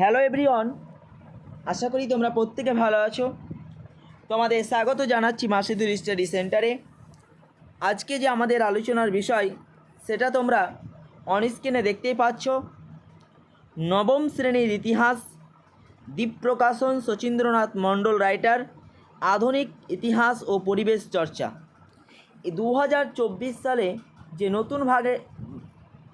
Hello everyone আশা করি তোমরা প্রত্যেকে ভালো আছো। তোমাদের স্বাগত জানাচ্ছি মাসিদুর স্টাডি সেন্টারে আজকে যে আমাদের আলোচনার বিষয়, সেটা তোমরা অনস্ক্রিনে দেখতেই পাচ্ছ। নবম শ্রেণির ইতিহাস দীপপ্রকাশন শচীন্দ্রনাথ মণ্ডল রাইটার আধুনিক ইতিহাস ও পরিবেশ চর্চা। দু হাজার চব্বিশ সালে যে নতুন ভাগে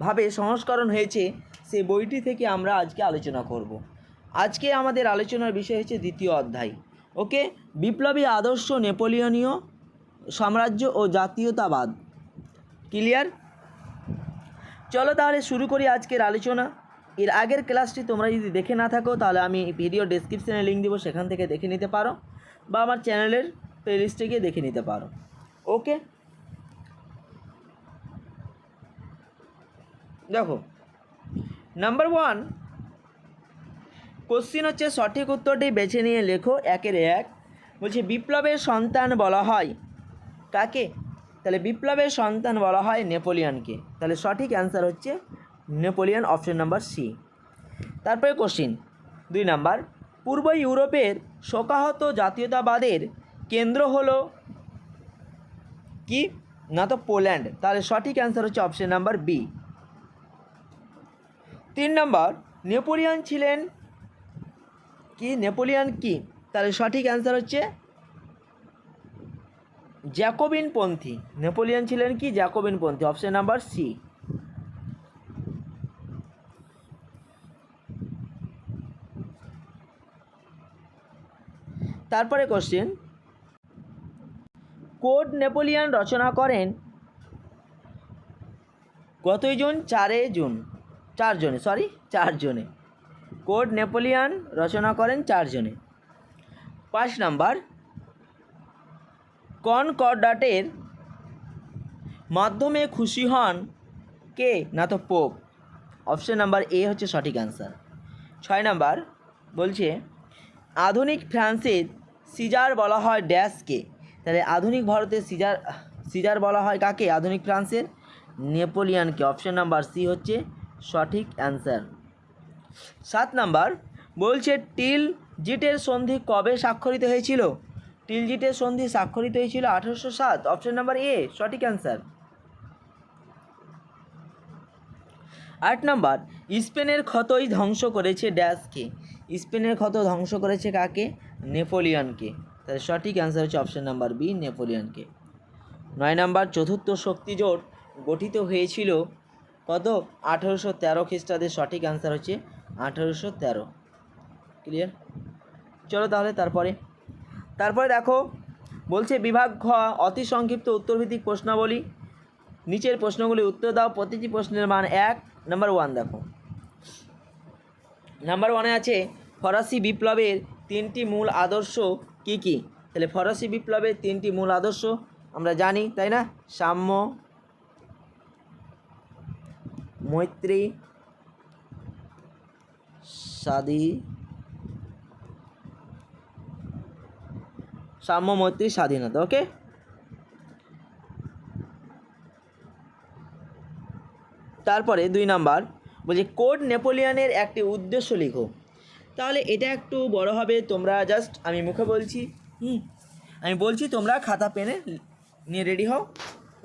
ভাবে সংস্করণ হয়েছে সেই বইটি থেকে আমরা আজকে আলোচনা করব। আজকে আমাদের আলোচনার বিষয় হচ্ছে দ্বিতীয় অধ্যায়। ওকে? বিপ্লবী আদর্শ নেপোলিয়নীয় সাম্রাজ্য ও জাতীয়তাবাদ। ক্লিয়ার? চলো তাহলে শুরু করি আজকের আলোচনা। এর আগের ক্লাসটি তোমরা যদি দেখে না থাকো, তাহলে আমি ভিডিও ডেসক্রিপশানে লিঙ্ক দেবো, সেখান থেকে দেখে নিতে পারো। বা আমার চ্যানেলের প্লেলিস্টে গিয়ে দেখে নিতে পারো। ওকে? দেখো। নাম্বার ওয়ান কোশ্চিন হচ্ছে সঠিক উত্তরটি বেছে নিয়ে লেখো, একের এক। বলছে, বিপ্লবের সন্তান বলা হয় কাকে? তাহলে বিপ্লবের সন্তান বলা হয় নেপোলিয়নকে। তাহলে সঠিক অ্যান্সার হচ্ছে নেপোলিয়ন অপশন নাম্বার সি তারপরে কোশ্চিন দুই নাম্বার, পূর্ব ইউরোপের শোকাহত জাতীয়তাবাদের কেন্দ্র হলো কি? না তো পোল্যান্ড। তাহলে সঠিক অ্যান্সার হচ্ছে অপশন নাম্বার বি তিন নম্বর, নেপোলিয়ন ছিলেন কি? নেপোলিয়ন কি? তাহলে সঠিক অ্যান্সার হচ্ছে জ্যাকোবিন পন্থী। নেপোলিয়ন ছিলেন কি? জ্যাকোবিন পন্থী। অপশন নাম্বার সি তারপরে কোশ্চেন কোড নেপোলিয়ন রচনা করেন কতই জুন? চারে জুন। চারজনে সরি চারজনে। কোড নেপোলিয়ন, রচনা করেন চারজনে। পাঁচ নাম্বার, কনকর্ডাটের মাধ্যমে খুশি হন কে? না তো পোপ। অপশন নাম্বার এ হচ্ছে সঠিক অ্যান্সার ছয় নাম্বার, বলছে, আধুনিক ফ্রান্সের সিজার বলা হয় ড্যাশকে তাহলে আধুনিক ভারতের সিজার সিজার বলা হয় কাকে? আধুনিক ফ্রান্সের নেপোলিয়ানকে। অপশন নাম্বার সি হচ্ছে সঠিক অ্যান্সার। সাত নাম্বার, বলছে টিল জিটের সন্ধি কবে স্বাক্ষরিত হয়েছিল? টিল জিটের সন্ধি স্বাক্ষরিত হয়েছিল আঠেরোশো সাত। অপশন নাম্বার এ, সঠিক অ্যান্সার। আট নাম্বার, স্পেনের ক্ষতই ধ্বংস করেছে ড্যাশকে। স্পেনের ক্ষত ধ্বংস করেছে কাকে? নেপোলিয়নকে। তাহলে সঠিক অ্যান্সার হচ্ছে অপশন নাম্বার বি, নেপোলিয়নকে। নয় নাম্বার, চতুর্থ শক্তি জোট গঠিত হয়েছিল কত আঠেরোশো তেরো খ্রিস্টাব্দের সঠিক অ্যান্সার হচ্ছে আঠেরোশো তেরো। ক্লিয়ার চলো তাহলে তারপরে। তারপরে দেখো, বলছে বিভাগ খ অতি সংক্ষিপ্ত উত্তরভিত্তিক প্রশ্নাবলী। নিচের প্রশ্নগুলি উত্তর দাও, প্রতিটি প্রশ্নের মান এক। নাম্বার ওয়ান দেখো। নাম্বার ওয়ানে আছে, ফরাসি বিপ্লবের তিনটি মূল আদর্শ কি কি? তাহলে ফরাসি বিপ্লবের তিনটি মূল আদর্শ আমরা জানি, তাই না? সাম্য মৈত্রী স্বাধী সাম্য, মৈত্রী, স্বাধীনতা ওকে তারপরে দুই নাম্বার, বলছে কোড নেপোলিয়নের একটি উদ্দেশ্য লিখো। তাহলে এটা একটু বড় হবে, তোমরা জাস্ট আমি মুখে বলছি, হুম? আমি বলছি তোমরা খাতা পেনে নিয়ে রেডি হও,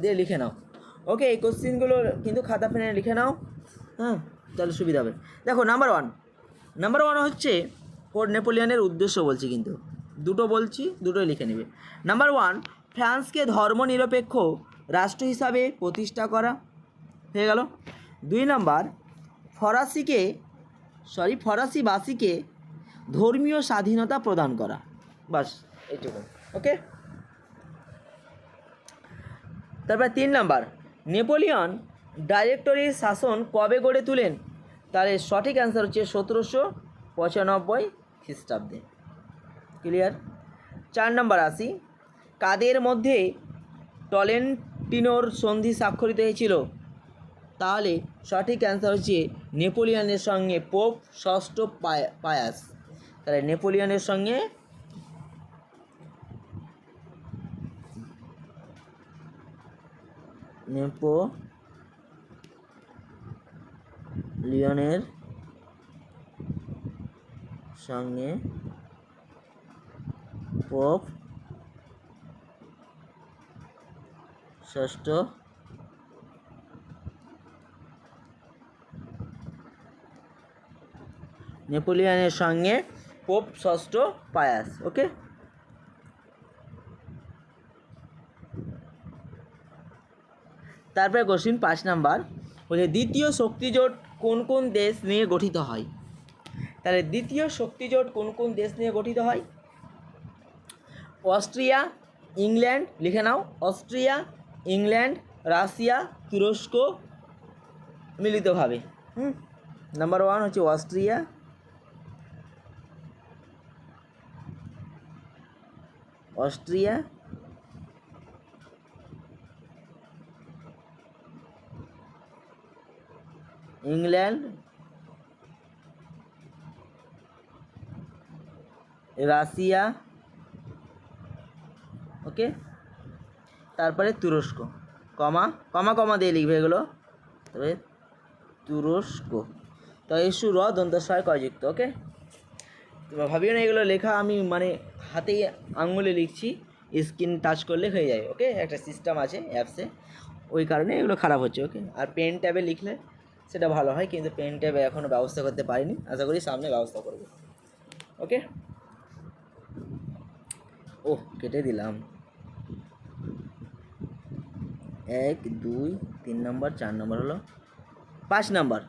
দিয়ে লিখে নাও। ওকে এই কোশ্চিনগুলো কিন্তু খাতা পেনে লিখে নাও। হ্যাঁ তাহলে সুবিধা হবে। দেখো নাম্বার ওয়ান নাম্বার ওয়ান হচ্ছে, কোড নেপোলিয়নের উদ্দেশ্য বলছি কিন্তু। দুটো বলছি, দুটোই লিখে নেবে। নাম্বার ওয়ান ফ্রান্সকে ধর্মনিরপেক্ষ রাষ্ট্র হিসাবে প্রতিষ্ঠা করা। হয়ে গেল। দুই নাম্বার, ফরাসিকে সরি ফরাসিবাসীকে ধর্মীয় স্বাধীনতা প্রদান করা। বাস, এইটুকু। ওকে তারপর তিন নাম্বার নেপোলিয়ন ডাইরেক্টরির শাসন কবে গড়ে তুলেন? তাহলে সঠিক অ্যান্সার হচ্ছে সতেরোশো পঁচানব্বই খ্রিস্টাব্দে। ক্লিয়ার চার নম্বর আসি। কাদের মধ্যে টলেন্টিনোর সন্ধি স্বাক্ষরিত হয়েছিল? তাহলে সঠিক অ্যান্সার হচ্ছে নেপোলিয়নের সঙ্গে পোপ ষষ্ঠ পায়া- পায়াস। তাহলে নেপোলিয়নের সঙ্গে নেপোলিয়নের সঙ্গে পোপ ষষ্ঠ নেপোলিয়নের সঙ্গে পোপ ষষ্ঠ পায়াস ওকে তারপরে কোশ্চিন পাঁচ নাম্বার বলছে দ্বিতীয় শক্তিজোট কোন কোন দেশ নিয়ে গঠিত হয়? তাহলে দ্বিতীয় শক্তিজোট কোন কোন দেশ নিয়ে গঠিত হয়? অস্ট্রিয়া, ইংল্যান্ড, লিখে নাও, অস্ট্রিয়া, ইংল্যান্ড, রাশিয়া, তুরস্ক, মিলিতভাবে। হুম, নাম্বার ওয়ান হচ্ছে Austria. Austria England, Russia, okay, তারপরে তুরস্ক, কমা কমা কমা দিয়ে লিখবে এগুলো। তবে তুরস্ক। তো এসু র দন্তস্বয় কয়যুক্ত ওকে? তোমরা ভাবিও না এগুলো লেখা, আমি মানে হাতেই আঙুলে লিখছি, স্ক্রিন টাচ করলে হয়ে যায়, ওকে? একটা সিস্টেম আছে অ্যাপসে ওই কারণে এগুলো খারাপ হচ্ছে, ওকে? আর পেন ট্যাবে লিখলে সেটা ভালো হয়, কিন্তু পেন ট্যাবে এখনও ব্যবস্থা করতে পারিনি। আশা করি সামনে ব্যবস্থা করব। ওকে ও কেটে দিলাম। এক, দুই, তিন নম্বর, চার নম্বর হলো পাঁচ নম্বর।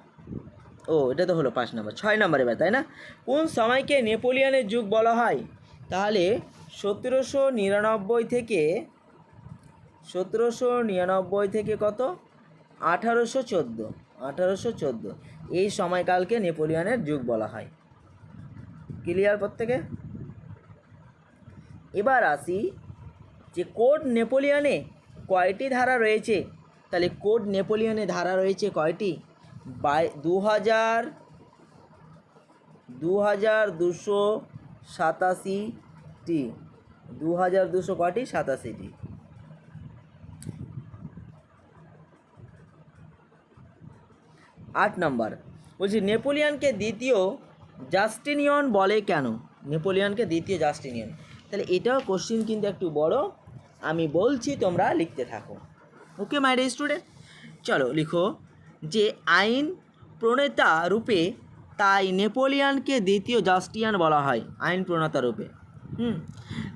ও, এটা তো হলো পাঁচ নম্বর। ছয় নাম্বার এবার, তাই না? কোন সময়কে নেপোলিয়নের যুগ বলা হয়? তাহলে সতেরোশো নিরানব্বই থেকে সতেরোশো নিরানব্বই থেকে কত? আঠারোশো চোদ্দ। আঠারোশো চোদ্দ। এই সময়কালকে নেপোলিয়নের যুগ বলা হয়। ক্লিয়ার প্রত্যেকে? এবার আসি যে কোড নেপোলিয়নে কয়টি ধারা রয়েছে? তাহলে কোড নেপোলিয়নে ধারা রয়েছে কয়টি? বাই দু হাজার দু হাজার দুশো সাতাশিটি। দু হাজার দুশো কয়টি? সাতাশিটি। আট নম্বর। বলছি, নেপোলিয়নকে দ্বিতীয় জাস্টিনিয়ন বলে কেন? নেপোলিয়নকে দ্বিতীয় জাস্টিনিয়ন। তাহলে এটাও কোশ্চিন কিন্তু একটু বড়। আমি বলছি, তোমরা লিখতে থাকো। ওকে মাই ডে স্টুডেন্ট চলো লিখো যে আইন প্রণেতা রূপে তাই নেপোলিয়নকে দ্বিতীয় জাস্টিয়ান বলা হয়, আইন প্রণেতা রূপে। হুম,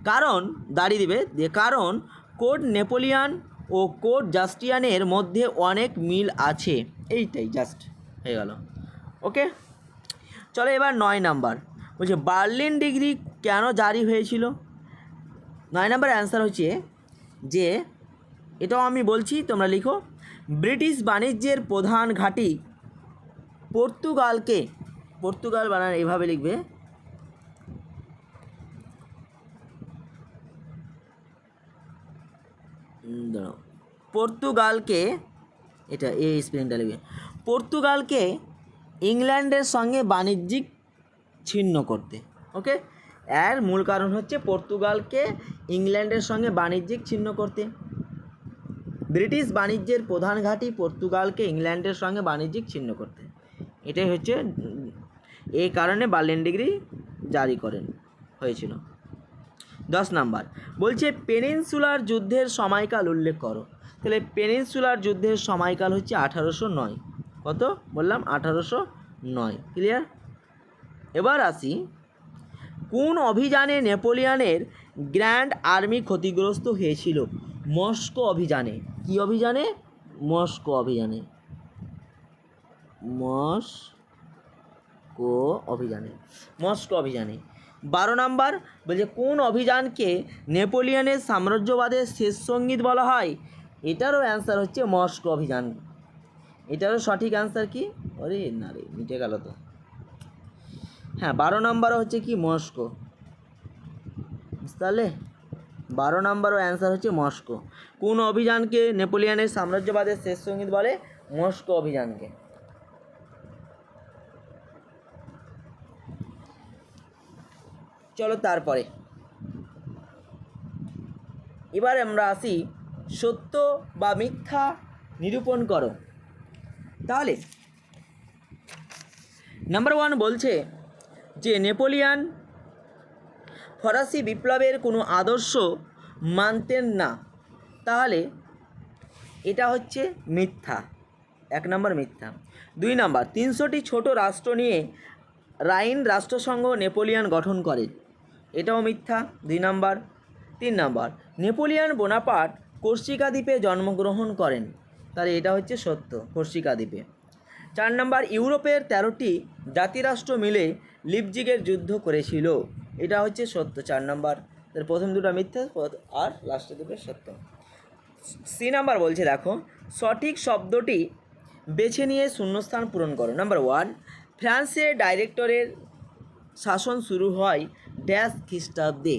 কারণ, দাঁড়িয়ে দিবে কারণ কোড নেপোলিয়ান ও কোড জাস্টিয়ানের মধ্যে অনেক মিল আছে। এইটাই জাস্ট হয়ে গেল। ওকে চলো এবার নয় নাম্বার। বলছে, বার্লিন ডিগ্রি কেন জারি হয়েছিল? নয় নাম্বার অ্যান্সার হচ্ছে যে, এটাও আমি বলছি, তোমরা লিখো, ব্রিটিশ বাণিজ্যের প্রধান ঘাঁটি পর্তুগালকে, পর্তুগাল বানান এভাবে লিখবে দাঁড়াও। পর্তুগালকে, এটা এই স্পেলিংটা লিখবে, পর্তুগালকে ইংল্যান্ডের সঙ্গে বাণিজ্যিক ছিন্ন করতে ওকে এর মূল কারণ হচ্ছে পর্তুগালকে ইংল্যান্ডের সঙ্গে বাণিজ্যিক ছিন্ন করতে। ব্রিটিশ বাণিজ্যের প্রধান ঘাঁটি পর্তুগালকে ইংল্যান্ডের সঙ্গে বাণিজ্যিক ছিন্ন করতে। এটাই হচ্ছে এই কারণে বার্লিন ডিগ্রি জারি করেন, হয়েছিল। দশ নাম্বার। বলছে, পেনিনসুলার যুদ্ধের সময়কাল উল্লেখ করো। তাহলে পেনিনসুলার যুদ্ধের সময়কাল হচ্ছে আঠারোশো নয়। কত? বললাম আঠারোশো নয়। ক্লিয়ার এবার আসি, কোন অভিযানে নেপোলিয়ানের গ্র্যান্ড আর্মি ক্ষতিগ্রস্ত হয়েছিল? মস্কো অভিযানে। কি অভিযানে? মস্কো অভিযানে। মস্কো অভিযানে। মস্কো অভিযানে। বারো নাম্বার, বলছে, কোন অভিযানকে নেপোলিয়নের সাম্রাজ্যবাদের শেষ সংগীত বলা হয়? এটারও অ্যান্সার হচ্ছে মস্কো অভিযান। এটারও সঠিক অ্যান্সার কি? আরে না রে, মিটে গেল তো। হ্যাঁ বারো নাম্বারও হচ্ছে কি মস্কো? পারলে? বারো নাম্বারও অ্যান্সার হচ্ছে মস্কো। কোন অভিযানকে নেপোলিয়নের সাম্রাজ্যবাদের শেষ সংগীত বলে? মস্কো অভিযানকে। চলো তারপরে। এবার আমরা আসি সত্য বা মিথ্যা নিরূপণ করো। তাহলে নাম্বার ওয়ান বলছে যে নেপোলিয়ান ফরাসি বিপ্লবের কোনো আদর্শ মানতেন না। তাহলে, এটা হচ্ছে মিথ্যা। এক নম্বর মিথ্যা। দুই নম্বর, তিনশোটি ছোট রাষ্ট্র নিয়ে রাইন রাষ্ট্রসংঘ নেপোলিয়ান গঠন করেন এটাও মিথ্যা। দুই নাম্বার। তিন নম্বর। নেপোলিয়ান বোনাপাট কর্ষিকা দ্বীপে জন্মগ্রহণ করেন। তাহলে এটা হচ্ছে সত্য কর্ষিকা দ্বীপে। চার নম্বর। ইউরোপের তেরোটি জাতিরাষ্ট্র মিলে লিপজিগের যুদ্ধ করেছিল। এটা হচ্ছে সত্য, চার নম্বর। তার প্রথম দুটো মিথ্যা আর লাস্টে দুটো সত্য। সি নাম্বার বলছে, দেখো, সঠিক শব্দটি বেছে নিয়ে শূন্যস্থান পূরণ করো। নাম্বার ওয়ান, ফ্রান্সের ডাইরেক্টরের শাসন শুরু হয় ড্যাশ খ্রিস্টাব্দে।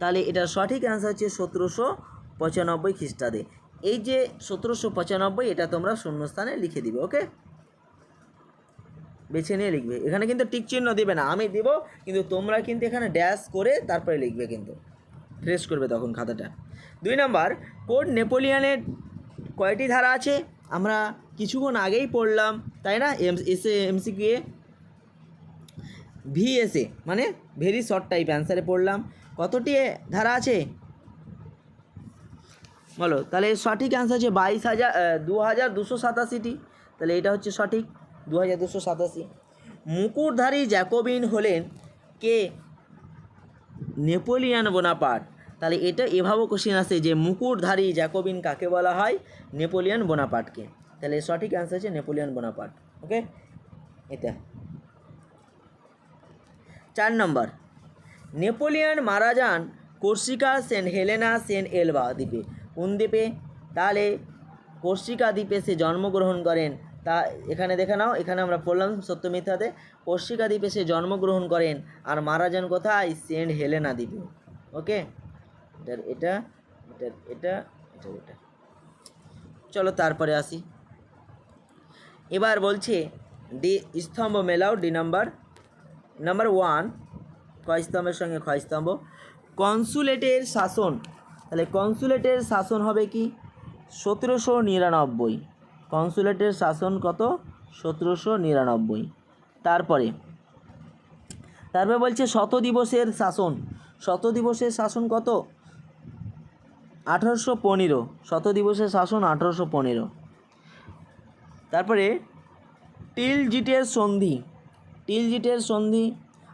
তাহলে এটার সঠিক অ্যান্সার হচ্ছে সতেরোশো পঁচানব্বই খ্রিস্টাব্দে। এই যে সতেরোশো পঁচানব্বই, এটা তোমরা শূন্যস্থানে লিখে দিবে ওকে বেছে নিয়ে লিখবে। এখানে কিন্তু টিক চিহ্ন দিবে না, আমি দিব, কিন্তু তোমরা কিন্তু এখানে ড্যাশ করে তারপরে লিখবে কিন্তু। ফ্রেশ করবে তখন খাতাটা। দুই নাম্বার, কোড নেপোলিয়ানের কয়টি ধারা আছে? আমরা কিছুক্ষণ আগেই পড়লাম, তাই না? এম এসে এমসিকিউ এ ভিএসএ মানে ভেরি শর্ট টাইপ অ্যান্সারে পড়লাম। কতটি ধারা আছে? বলো, তাহলে সঠিক অ্যান্সার হচ্ছে বাইশ হাজার দু হাজার দুশো সাতাশিটি। তাহলে এটা হচ্ছে সঠিক, দু হাজার দুশো সাতাশি। মুকুটধারী জ্যাকোবিন হলেন কে? Napoleon Bonaparte. তাহলে এটা এভাবেও কোশ্চেন আসে যে মুকুটধারী জ্যাকোবিন কাকে বলা হয়? নেপোলিয়ান বোনাপার্টকে। তাহলে সঠিক অ্যান্সার হচ্ছে নেপোলিয়ান বোনাপার্ট ওকে এটা। চার নম্বর। নেপোলিয়ান মারা যান Corsica Saint Helena Saint Elba দ্বীপে। কোন দ্বীপে? তাহলে কোর্সিকা দ্বীপে সে জন্মগ্রহণ করেন। তা এখানে দেখে নাও, এখানে আমরা পড়লাম সত্য মিথ্যাতে। কোর্সিকা দ্বীপে সে জন্মগ্রহণ করেন আর মারা যান কোথায়? সেন্ট হেলেনা দ্বীপে। ওকে? এটার এটা এটার এটা এটার এটা। চলো তারপরে আসি। এবার বলছে ডি স্তম্ভ মেলাও, ডি নাম্বার নাম্বার ওয়ান কয় স্তম্ভের সঙ্গে ক্ষয় স্তম্ভ কনসুলেটের শাসন, তাহলে কনসুলেটের শাসন হবে কি? সতেরোশো নিরানব্বই। কনসুলেটের শাসন কত? সতেরোশো নিরানব্বই। তারপরে তারপরে বলছে শত দিবসের শাসন। শত দিবসের শাসন কত? আঠারোশো পনেরো। শত দিবসের শাসন আঠারোশো পনেরো। তারপরে, টিলজিটের সন্ধি। টিলজিটের সন্ধি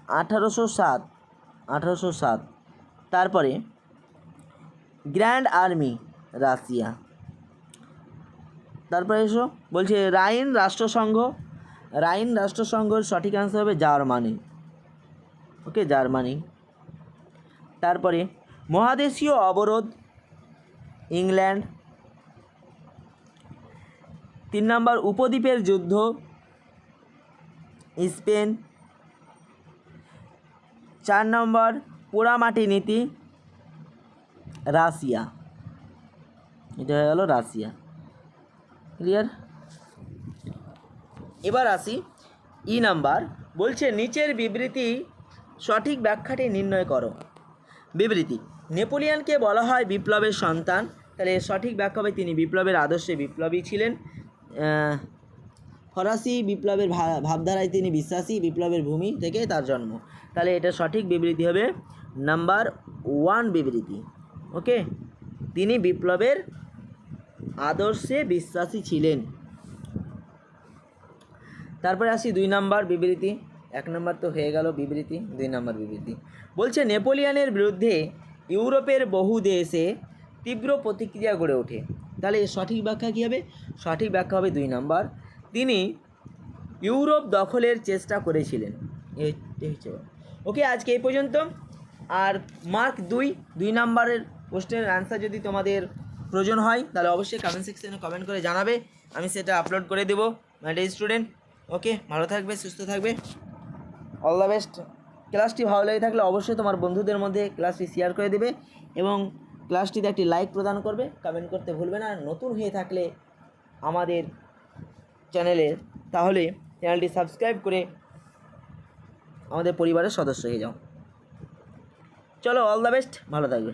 আঠারোশো সাত আঠারোশো সাত। তারপরে গ্র্যান্ড আর্মি, রাশিয়া। তারপরে এসো, বলছে রাইন রাষ্ট্রসংঘ, রাইন রাষ্ট্রসংঘের সঠিক অ্যান্সার হবে জার্মানি। ওকে, জার্মানি। তারপরে মহাদেশীয় অবরোধ, ইংল্যান্ড। তিন নম্বর উপদ্বীপের যুদ্ধ স্পেন। চার নম্বর, পোড়ামাটি নীতি, রাশিয়া। এটা হয়ে গেল রাশিয়া। ক্লিয়ার এবার আসি ই নাম্বার। বলছে, নিচের বিবৃতি সঠিক ব্যাখ্যাটি নির্ণয় করো। বিবৃতি, নেপোলিয়ানকে বলা হয় বিপ্লবের সন্তান। তাহলে সঠিক ব্যাখ্যা হবে তিনি বিপ্লবের আদর্শে বিপ্লবী ছিলেন। ফরাসি বিপ্লবের ভাবধারায় তিনি বিশ্বাসী, বিপ্লবের ভূমি থেকে তার জন্ম। তাহলে এটা সঠিক বিবৃতি হবে নাম্বার ওয়ান বিবৃতি। ওকে? তিনি বিপ্লবের আদর্শে বিশ্বাসী ছিলেন। তারপরে আসি দুই নাম্বার বিবৃতি। এক নম্বর তো হয়ে গেল বিবৃতি, দুই নম্বর বিবৃতি। বলছে, নেপোলিয়ানের বিরুদ্ধে ইউরোপের বহু দেশে তীব্র প্রতিক্রিয়া গড়ে ওঠে। তাহলে সঠিক ব্যাখ্যা কী হবে? সঠিক ব্যাখ্যা হবে দুই নাম্বার। তিনি ইউরোপ দখলের চেষ্টা করেছিলেন। ওকে, আজকে এই পর্যন্ত। আর মার্ক দুই দুই নাম্বারের প্রশ্নের অ্যান্সার যদি তোমাদের প্রয়োজন হয়, তাহলে অবশ্যই কমেন্ট সেকশনে কমেন্ট করে জানাবে। আমি সেটা আপলোড করে দেবো মাই স্টুডেন্ট ওকে, ভালো থাকবে, সুস্থ থাকবে। অল দ্য বেস্ট ক্লাসটি ভালো লেগে থাকলে অবশ্যই তোমার বন্ধুদের মধ্যে ক্লাসটি শেয়ার করে দেবে এবং ক্লাসটিতে একটি লাইক প্রদান করবে। কমেন্ট করতে ভুলবে না। নতুন হয়ে থাকলে আমাদের চ্যানেলের, তাহলে চ্যানেলটি সাবস্ক্রাইব করে আমাদের পরিবারের সদস্য হয়ে যাও। চলো অল দ্য বেস্ট ভালো থাকবে।